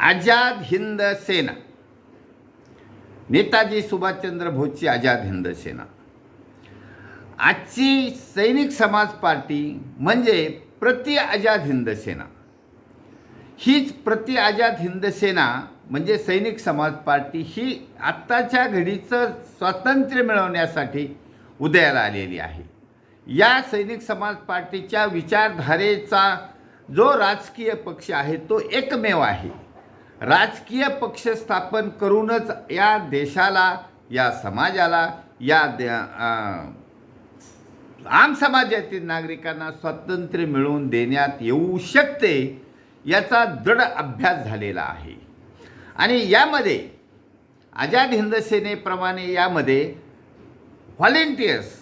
आझाद हिंद सेना. नेताजी सुभाषचंद्र बोसची आझाद हिंद सेना. आजची सैनिक समाज पार्टी म्हणजे प्रति आझाद हिंद सेना. हीच प्रति आझाद हिंद सेना म्हणजे सैनिक समाज पार्टी ही आत्ताच्या घडीचं स्वातंत्र्य मिळवण्यासाठी उदयाला आलेली आहे. या सैनिक समाज पार्टीच्या विचारधारेचा जो राजकीय पक्ष आहे तो एकमेव आहे. राजकीय पक्ष स्थापन करूनच या देशाला या समाजाला या दे आम समाजातील नागरिकांना स्वातंत्र्य मिळवून देण्यात येऊ शकते याचा दृढ अभ्यास झालेला आहे. आणि यामध्ये आझाद हिंद सेनेप्रमाणे यामध्ये व्हॉलेंटियर्स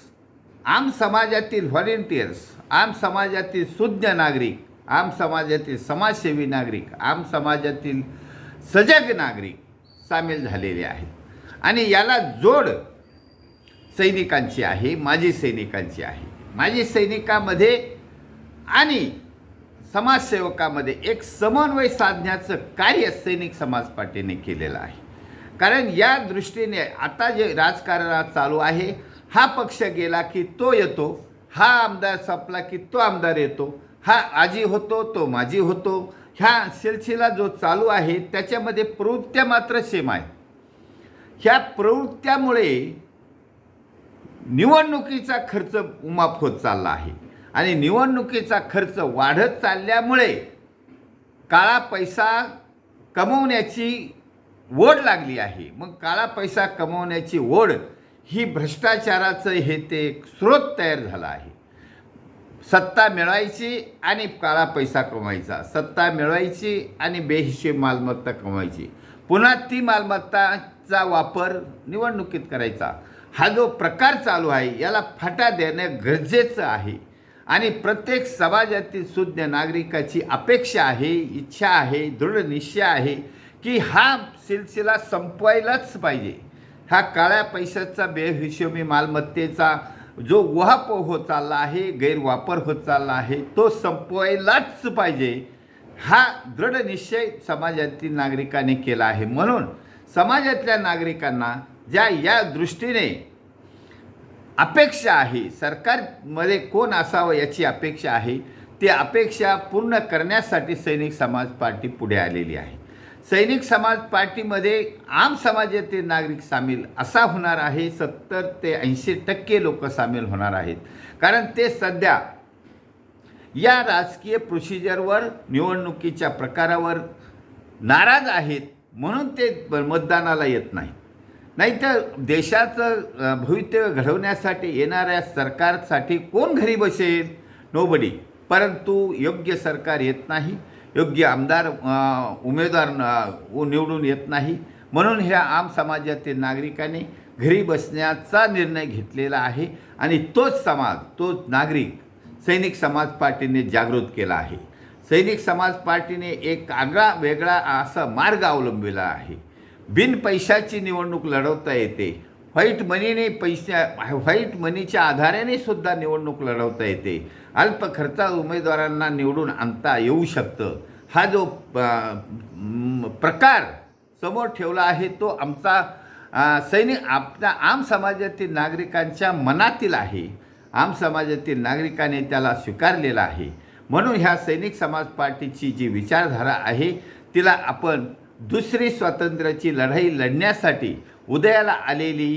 आम समाजातील व्हॉलेंटियर्स आम समाजातील सुज्ञ नागरिक आम समाजातील समाजसेवी नागरिक आम समाजातील सजग नागरिक सामील झालेले आहेत. आणि याला जोड सैनिकांची आहे माजी सैनिकांची आहे. माजी सैनिकामध्ये आणि समाजसेवकामध्ये एक समन्वय साधण्याचं कार्य सैनिक समाज पार्टीने केलेलं आहे. कारण या दृष्टीने आता जे राजकारणात चालू आहे हा पक्ष गेला की तो येतो हा आमदार संपला की तो आमदार येतो हा आजी होतो तो माजी होतो ह्या सिलसिला जो चालू आहे त्याच्यामध्ये प्रवृत्त्या मात्र सेम आहे. ह्या प्रवृत्त्यामुळे निवडणुकीचा खर्च उमाफ होत चालला आहे. आणि निवडणुकीचा खर्च वाढत चालल्यामुळे काळा पैसा कमवण्याची ओढ लागली आहे. मग काळा पैसा कमवण्याची ओढ ही भ्रष्टाचाराचं हे ते एक स्रोत तयार झाला आहे. सत्ता मिळवायची आणि काळा पैसा कमवायचा. सत्ता मिळवायची आणि बेहिशेब मालमत्ता कमवायची. पुन्हा ती मालमत्ताचा वापर निवडणुकीत करायचा. हा जो प्रकार चालू आहे याला फाटा देणं गरजेचं आहे. आणि प्रत्येक समाजातील सुज्ञ नागरिकाची अपेक्षा आहे इच्छा आहे दृढ निश्चय आहे की हा सिलसिला संपवायलाच पाहिजे. हा काळ्या पैशाचा बेहिशोबी मालमत्तेचा जो उहापोह होत चालला आहे गैरवापर होत चालला आहे तो संपवायलाच पाहिजे. हा दृढ निश्चय समाजातील नागरिकांनी केला आहे. म्हणून समाजातल्या नागरिकांना ज्या या दृष्टीने अपेक्षा आहे सरकारमध्ये कोण असावं याची अपेक्षा आहे ती अपेक्षा पूर्ण करण्यासाठी सैनिक समाज पार्टी पुढे आलेली आहे. सैनिक समाज पार्टीमध्ये आम समाजातील नागरिक सामील असा होणार आहे. सत्तर ते ऐंशी टक्के लोक सामील होणार आहेत. कारण ते सध्या या राजकीय प्रोसिजरवर निवडणुकीच्या प्रकारावर नाराज आहेत म्हणून ते मतदानाला येत नाही. नाहीतर देशाचं भवितव्य घडवण्यासाठी येणाऱ्या सरकारसाठी कोण घरी बसेल? नोबडी परंतु योग्य सरकार येत नाही. योग्य आमदार उमेदवार हो निवडून येत नाही. म्हणून ह्या आम समाजातील नागरिकांनी घरी बसण्याचा निर्णय घेतलेला आहे आणि तोच समाज तोच नागरिक सैनिक समाज पार्टीने जागृत केला आहे. सैनिक समाज पार्टीने एक आगळा वेगळा असा मार्ग अवलंबिला आहे. बिन पैशाची निवडणूक लढवता येते. व्हाईट मनीने पैशा व्हाईट मनीच्या आधाराने सुद्धा निवडणूक लढवता येते. अल्प खर्चात उमेदवारांना निवडून आणता येऊ शकतं. हा जो प्रकार समोर ठेवला आहे तो आमचा सैनिक आपल्या आम समाजातील नागरिकांच्या मनातील आहे. आम समाजातील नागरिकाने त्याला स्वीकारलेला आहे. म्हणून ह्या सैनिक समाज पार्टीची जी विचारधारा आहे तिला आपण दुसरी स्वातंत्र्याची लढाई लढण्यासाठी उदयाला आलेली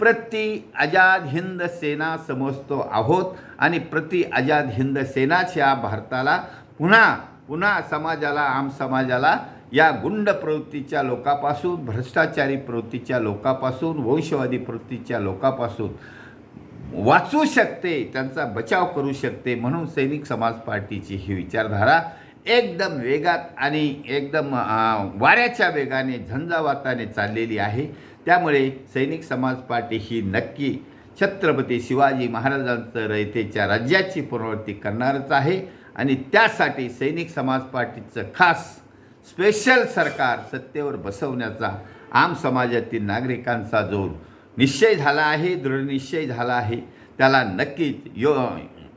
प्रति आझाद हिंद सेना समजतो आहोत आणि प्रति आझाद हिंद सेनाच्या भारताला पुन्हा पुन्हा समाजाला आम समाजाला या गुंड प्रवृत्तीच्या लोकापासून भ्रष्टाचारी प्रवृत्तीच्या लोकापासून वंशवादी प्रवृत्तीच्या लोकापासून वाचू शकते त्यांचा बचाव करू शकते म्हणून सैनिक समाज पार्टीची ही विचारधारा एकदम वेगात आणि एकदम वाऱ्याच्या वेगाने झंझावाताने चाललेली आहे. त्यामुळे सैनिक समाज पार्टी ही नक्की छत्रपती शिवाजी महाराजांचं रयतेच्या राज्याची पुनरावृत्ती करणारच आहे. आणि त्यासाठी सैनिक समाज पार्टीचं खास स्पेशल सरकार सत्तेवर बसवण्याचा आम समाजातील नागरिकांचा जो निश्चय झाला आहे दृढनिश्चय झाला आहे त्याला नक्कीच यो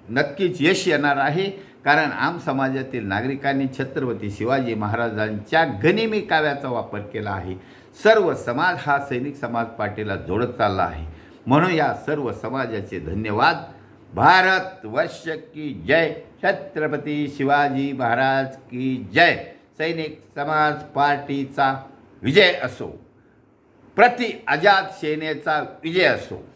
नक्कीच यश येणार आहे. कारण आम समाजातील नागरिकांनी छत्रपती शिवाजी महाराजांच्या गनिमी काव्याचा वापर केला आहे. सर्व समाज हा सैनिक समाज पार्टीला जोडत चालला आहे. म्हणून या सर्व समाजाचे धन्यवाद. भारत वर्ष की जय. छत्रपती शिवाजी महाराज की जय. सैनिक समाज पार्टीचा विजय असो. प्रति अजात सेनेचा विजय असो.